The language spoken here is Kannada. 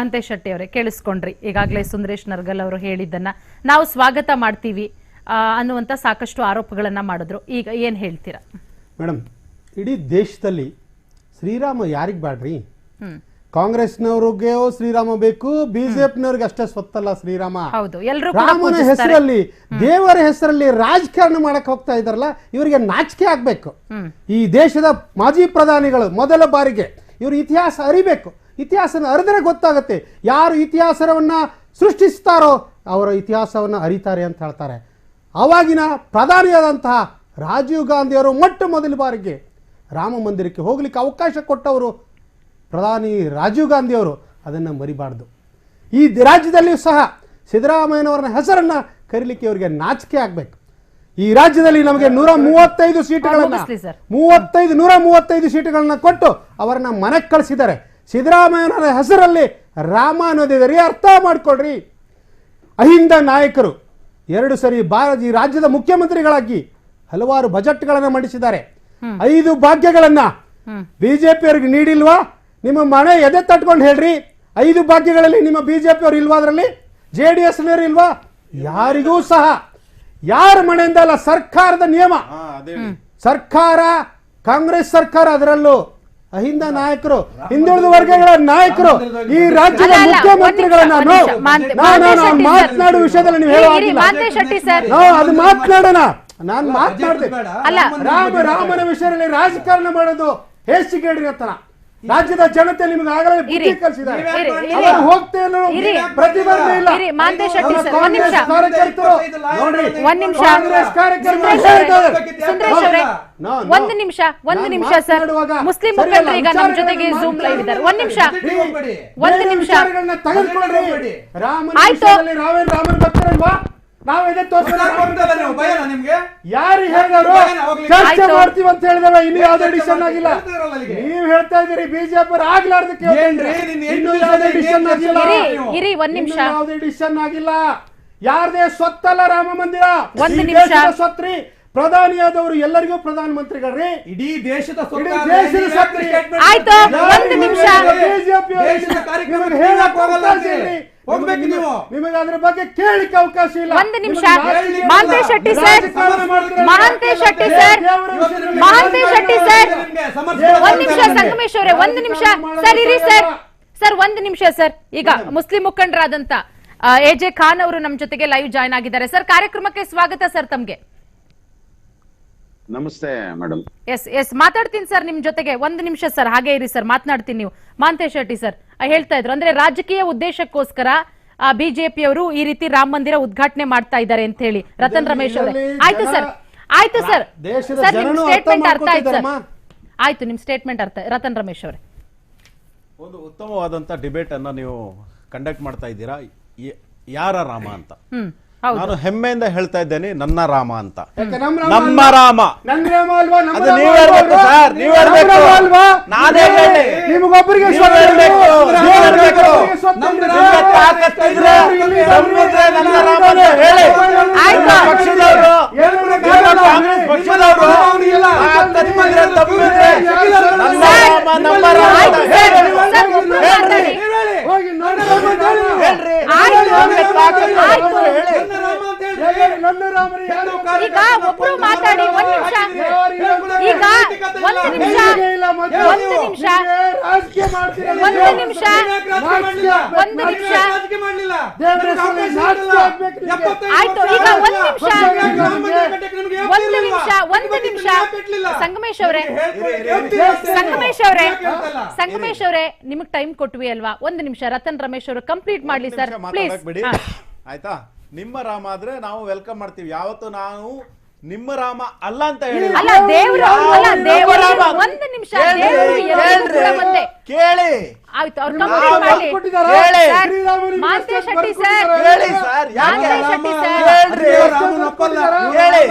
ಅಂತೆ ಶೆಟ್ಟಿ ಅವರೇ ಕೇಳಿಸ್ಕೊಂಡ್ರಿ. ಈಗಾಗಲೇ ಸುಂದರೇಶ್ ನರ್ಗಲ್ ಅವರು ಹೇಳಿದ್ದನ್ನ ನಾವು ಸ್ವಾಗತ ಮಾಡ್ತೀವಿ ಅನ್ನುವಂತ ಸಾಕಷ್ಟು ಆರೋಪಗಳನ್ನ ಮಾಡಿದ್ರು. ಈಗ ಏನ್ ಹೇಳ್ತೀರಾ? ಮೇಡಮ್ ಇಡೀ ದೇಶದಲ್ಲಿ ಶ್ರೀರಾಮ ಯಾರಿಗೆ ಬ್ಯಾಡ್ರಿ? ಕಾಂಗ್ರೆಸ್ನವ್ರಿಗೆ ಶ್ರೀರಾಮ ಬೇಕು ಬಿಜೆಪಿನವ್ರಿಗೆ ಅಷ್ಟೇ ಸ್ವತ್ತಲ್ಲ ಶ್ರೀರಾಮ. ರಾಮನ ಹೆಸರಲ್ಲಿ ದೇವರ ಹೆಸರಲ್ಲಿ ರಾಜಕಾರಣ ಮಾಡಕ್ ಹೋಗ್ತಾ ಇದಾರಲ್ಲ ಇವರಿಗೆ ನಾಚಿಕೆ ಆಗ್ಬೇಕು. ಈ ದೇಶದ ಮಾಜಿ ಪ್ರಧಾನಿಗಳು ಮೊದಲ ಬಾರಿಗೆ ಇವರು ಇತಿಹಾಸ ಅರಿಬೇಕು. ಇತಿಹಾಸನ ಅರಿದ್ರೆ ಗೊತ್ತಾಗುತ್ತೆ. ಯಾರು ಇತಿಹಾಸವನ್ನು ಸೃಷ್ಟಿಸ್ತಾರೋ ಅವರ ಇತಿಹಾಸವನ್ನು ಅರಿತಾರೆ ಅಂತ ಹೇಳ್ತಾರೆ. ಆವಾಗಿನ ಪ್ರಧಾನಿಯಾದಂತಹ ರಾಜೀವ್ ಗಾಂಧಿಯವರು ಮೊಟ್ಟ ಮೊದಲ ಬಾರಿಗೆ ರಾಮ ಮಂದಿರಕ್ಕೆ ಹೋಗ್ಲಿಕ್ಕೆ ಅವಕಾಶ ಕೊಟ್ಟವರು ಪ್ರಧಾನಿ ರಾಜೀವ್ ಗಾಂಧಿಯವರು. ಅದನ್ನು ಮರಿಬಾರ್ದು. ಈ ರಾಜ್ಯದಲ್ಲಿಯೂ ಸಹ ಸಿದ್ದರಾಮಯ್ಯನವರ ಹೆಸರನ್ನು ಕರೀಲಿಕ್ಕೆ ಇವರಿಗೆ ನಾಚಿಕೆ ಆಗಬೇಕು. ಈ ರಾಜ್ಯದಲ್ಲಿ ನಮಗೆ ನೂರ ಮೂವತ್ತೈದು ಸೀಟುಗಳನ್ನು. ಮೂವತ್ತೈದು ನೂರ ಮೂವತ್ತೈದು ಸೀಟುಗಳನ್ನ ಕೊಟ್ಟು ಅವರನ್ನ ಮನೆಗೆ ಕಳಿಸಿದ್ದಾರೆ. ಸಿದ್ದರಾಮಯ್ಯನವರ ಹೆಸರಲ್ಲಿ ರಾಮ ಅನ್ನೋದಿದ್ದಾರೆ ಅರ್ಥ ಮಾಡ್ಕೊಳ್ರಿ. ಅಹಿಂದ ನಾಯಕರು ಎರಡು ಸರಿ ಭಾರತ ಈ ರಾಜ್ಯದ ಮುಖ್ಯಮಂತ್ರಿಗಳಾಗಿ ಹಲವಾರು ಬಜೆಟ್ಗಳನ್ನು ಮಂಡಿಸಿದ್ದಾರೆ. ಐದು ಭಾಗ್ಯಗಳನ್ನ ಬಿಜೆಪಿ ಬಿಜೆಪಿಯವರಿಗೆ ನೀಡಿಲ್ವಾ? ನಿಮ್ಮ ಮನೆ ಎದೆ ತಟ್ಕೊಂಡು ಹೇಳ್ರಿ. ಐದು ಭಾಗ್ಯಗಳಲ್ಲಿ ನಿಮ್ಮ ಬಿಜೆಪಿ ಅವರು ಇಲ್ವಾ ಅದರಲ್ಲಿ? ಜೆ ಡಿ ಎಸ್ ಇಲ್ವಾ? ಯಾರಿಗೂ ಸಹ. ಯಾರ ಮನೆಯಿಂದ ಅಲ್ಲ ಸರ್ಕಾರದ ನಿಯಮ. ಸರ್ಕಾರ ಕಾಂಗ್ರೆಸ್ ಸರ್ಕಾರ ಅದರಲ್ಲೂ ಅಹಿಂದ ನಾಯಕರು ಹಿಂದುಳಿದ ವರ್ಗಗಳ ನಾಯಕರು ಈ ರಾಜ್ಯದ ಮುಖ್ಯಮಂತ್ರಿಗಳನ್ನು ಮಾಂತೆ ಮಾತನಾಡುವ ವಿಷಯದಲ್ಲಿ ನೀವು ಹೇಳುವ ನಾವು ಅದು ಮಾತನಾಡೋಣ. ನಾನು ಮಾತನಾಡ್ತೇನೆ. ಅಲ್ಲ. ರಾಮ ರಾಮನ ವಿಷಯದಲ್ಲಿ ರಾಜಕಾರಣ ಮಾಡೋದು ಹೇಸಿಗೇಡಿರತ್ತನ ರಾಜ್ಯದ ಜನತೆ ನಿಮಗೆ ಆಗಲೇ ಬುದ್ಧಿ. ಕಲಿಸಿದ್ದಾರೆ. ಅವರು ಹೋಗ್ತಾ. ಪ್ರತಿಬಂಧ ಇಲ್ಲ. ಇರಿ, ಶೆಟ್ಟಿ ಸರ್, ಒಂದ್ ನಿಮಿಷ. ಕಾರ್ಯಕರ್ತರು ನೋಡ್ರಿ ಒಂದ್ ನಿಮಿಷ. ಕಾಂಗ್ರೆಸ್ ಕಾರ್ಯಕರ್ತರು ಸುಂದರೇಶ್ ಅವರೇ. ಒಂದು ನಿಮಿಷ ಒಂದು ನಿಮಿಷ ಸರ್. ಮುಸ್ಲಿಂ ಮುಖಂಡರು ಈಗ ನಮ್ಮ ಜೊತೆಗೆ ಜೂಮ್ ಲೈವ್ ಇದ್ದಾರೆ. ಒಂದ್ ನಿಮಿಷ. ಒಂದ್ ನಿಮಿಷ. ವಿಚಾರಗಳನ್ನ ತೆಗೆದುಕೊಳ್ಳ್ರಿ ರಾಮನ ಆಯ್ತು. ರಾವೇ ರಾಮನ ಭಕ್ತರಲ್ವಾ ನಾವು ಇದೇ ಯಾರು ಹೇಳಿದವರು? ಚರ್ಚೆ. ಮಾಡ್ತೀವಿ ಅಂತ ಹೇಳಿದಲ್ಲ ಇನ್ನು ಯಾವ್ದೇ ಡಿಸಿಷನ್ ಆಗಿಲ್ಲ. ನೀವು ಹೇಳ್ತಾ ಇದೀರಿ ಬಿಜೆಪಿ ಆಗ್ಲಾರ್ದಕ್ಕೆ ಇನ್ನು ಯಾವುದೇ ಡಿಸಿಷನ್ ಆಗಿಲ್ಲ. ಇರಿ ಇರಿ ಒಂದ್ ನಿಮಿಷ. ಯಾವುದೇ ಡಿಸಿಷನ್ ಆಗಿಲ್ಲ. ಯಾರದೇ ಸ್ವತ್ತಲ್ಲ ರಾಮ ಮಂದಿರ. ಒಂದು ನಿಮಿಷ. ಸ್ವತ್ರಿ ಪ್ರಧಾನಿಯಾದವರು ಎಲ್ಲರಿಗೂ ಪ್ರಧಾನ ಮಂತ್ರಿಗಳ್ರಿ ಇಡೀ ದೇಶದ ದೇಶದ ನೀವು. ಆಯ್ತು, ಒಂದು ನಿಮಿಷ. ಬಿಜೆಪಿ ದೇಶದ ಕಾರ್ಯಕ್ರಮ ನಿಮಗೆ ಹೇಳಕ್ ಹೋಗಲ್ಲ. ಹೋಗ್ಬೇಕು ನೀವು. ನಿಮಗೆ ಅದ್ರ ಬಗ್ಗೆ ಕೇಳಿಕ್ಕೆ ಅವಕಾಶ ಇಲ್ಲ. ಒಂದು ನಿಮಿಷ. Mahantesh Shetty sir. Mahantesh Shetty sir. Mahantesh Shetty sir. ಒಂದ್ ನಿಮಿಷ ಸಂಗಮೇಶ್ ಅವರೇ ಒಂದ್ ನಿಮಿಷ. ಸರ್ ಇರಿ ಸರ್. ಸರ್ ಒಂದ್ ನಿಮಿಷ ಸರ್. ಈಗ ಮುಸ್ಲಿಂ ಮುಖಂಡರಾದಂತ ಎ ಜೆ ಖಾನ್ ಅವರು ನಮ್ ಜೊತೆಗೆ ಲೈವ್ ಜಾಯ್ನ್ ಆಗಿದ್ದಾರೆ. ಸರ್ ಕಾರ್ಯಕ್ರಮಕ್ಕೆ ಸ್ವಾಗತ ಸರ್ ತಮ್ಗೆ. ನಮಸ್ತೆ ಮೇಡಮ್ ಎಸ್ ಎಸ್ ಮಾತಾಡ್ತೀನಿ ಸರ್ ನಿಮ್ ಜೊತೆಗೆ. ಒಂದು ನಿಮಿಷ ಸರ್ ಹಾಗೆ ಇರಿ ಸರ್ ಮಾತನಾಡ್ತೀನಿ ನೀವು. ಮಾಂತೇಶ್ ಶೆಟ್ಟಿ ಸರ್ ಹೇಳ್ತಾ ಇದ್ರು. ಅಂದ್ರೆ ರಾಜಕೀಯ ಉದ್ದೇಶಕ್ಕೋಸ್ಕರ ಬಿಜೆಪಿಯವರು ಈ ರೀತಿ ರಾಮ ಮಂದಿರ ಉದ್ಘಾಟನೆ ಮಾಡ್ತಾ ಇದ್ದಾರೆ ಅಂತ ಹೇಳಿ. ರತನ್ ರಮೇಶ್ ಅವರೇ. ಆಯ್ತು ಸರ್. ಆಯ್ತು ಸರ್. ದೇಶದ ಸರ್ ನಿಮ್ ಅರ್ಥ ಸ್ಟೇಟ್ಮೆಂಟ್ ಅರ್ಥ ಆಯ್ತು ಸರ್. ಆಯ್ತು ನಿಮ್ ಸ್ಟೇಟ್ಮೆಂಟ್ ಅರ್ಥ ರತನ್ ರಮೇಶ್ ಅವರೇ. ಒಂದು ಉತ್ತಮವಾದಂತ ಡಿಬೇಟ್ ಅನ್ನ ನೀವು ಕಂಡಕ್ಟ್ ಮಾಡ್ತಾ ಇದ್ದೀರಾ. ಯಾರ ರಾಮ ಅಂತ? ನಾನು ಹೆಮ್ಮೆಯಿಂದ ಹೇಳ್ತಾ ಇದ್ದೇನೆ ನನ್ನ ರಾಮ ಅಂತ. ನಮ್ಮ ರಾಮ ಅದು ರಾಮ ನೀವ್ ಹೇಳ್ಬೇಕು ಸರ್, ನೀವ್ ನಮ್ಮ ಹೇಳ್ಬೇಕು. ನಾನೇ ಹೇಳಿ. ನಿಮಗೊಬ್ಬರಿಗೆ ನನ್ನ ರಾಮ ಹೇಳಿ. ಪಕ್ಷದವರು ಕಾಂಗ್ರೆಸ್ ಪಕ್ಷದವರು ರಾಮ ನಮ್ಮ ರಾಮ ಹೇಳ್ರಿ. ಈಗ ಒಬ್ರು ಮಾತಾಡಿ ಒಂದ್ ನಿಮಿಷ. ಈಗ ಒಂದು ನಿಮಿಷ. ಹೇಳಿಕೆ ಇಲ್ಲ ಮತ್ತೆ. ಒಂದು ನಿಮಿಷ. ಒಂದು ನಿಮಿಷ. ರಾಜಕೀಯ ಒಂದು ನಿಮಿಷ ಆಯ್ತು ಈಗ. ಒಂದ್ ನಿಮಿಷ. ಒಂದು ನಿಮಿಷ ಒಂದು ನಿಮಿಷ. ಸಂಗಮೇಶ್ ಅವರೇ. ಸಂಗಮೇಶ್ ಅವರೇ ಸಂಗಮೇಶ್ ಅವರೇ ನಿಮಗ್ ಟೈಮ್ ಕೊಟ್ವಿ ಅಲ್ವಾ? ಒಂದು ನಿಮಿಷ ರತನ್ ರಮೇಶ್ ಅವರು ಕಂಪ್ಲೀಟ್ ಮಾಡ್ಲಿ ಸರ್ ಪ್ಲೀಸ್ ಆಯ್ತಾ? ನಿಮ್ಮ ರಾಮ ಆದ್ರೆ ನಾವು ವೆಲ್ಕಮ್ ಮಾಡ್ತೀವಿ. ಯಾವತ್ತು ನಾವು ನಿಮ್ಮ ರಾಮ ಅಲ್ಲ ಅಂತ ಹೇಳಿ. ಅಲ್ಲ ದೇವ್ರು ಅಲ್ಲ ದೇವರು ಒಂದು ನಿಮಿಷ ದೇವರು ಎಲ್ಲರಿಗೂ ಕೂಡ ಒಂದೇ ಕೇಳಿ. ಆಯ್ತು ಅವ್ರು ಕಂಪ್ಲೀಟ್ ಮಾಡಿ. ಹೇಳಿ. ಸರ್, ಶ್ರೀರಾಮನಿಗೆ ಮಾಂತೇಶ್ ಎಷ್ಟು ಶೆಟ್ಟಿ ಸರ್. ಹೇಳಿ ಸರ್. ಯಾಕೆ? ಮಾಂತೇಶ್ ಶೆಟ್ಟಿ ಸರ್. ಹೇಳ್ರಿ ರಾಮನ ಒಪ್ಪಲ್ಲ. ಹೇಳಿ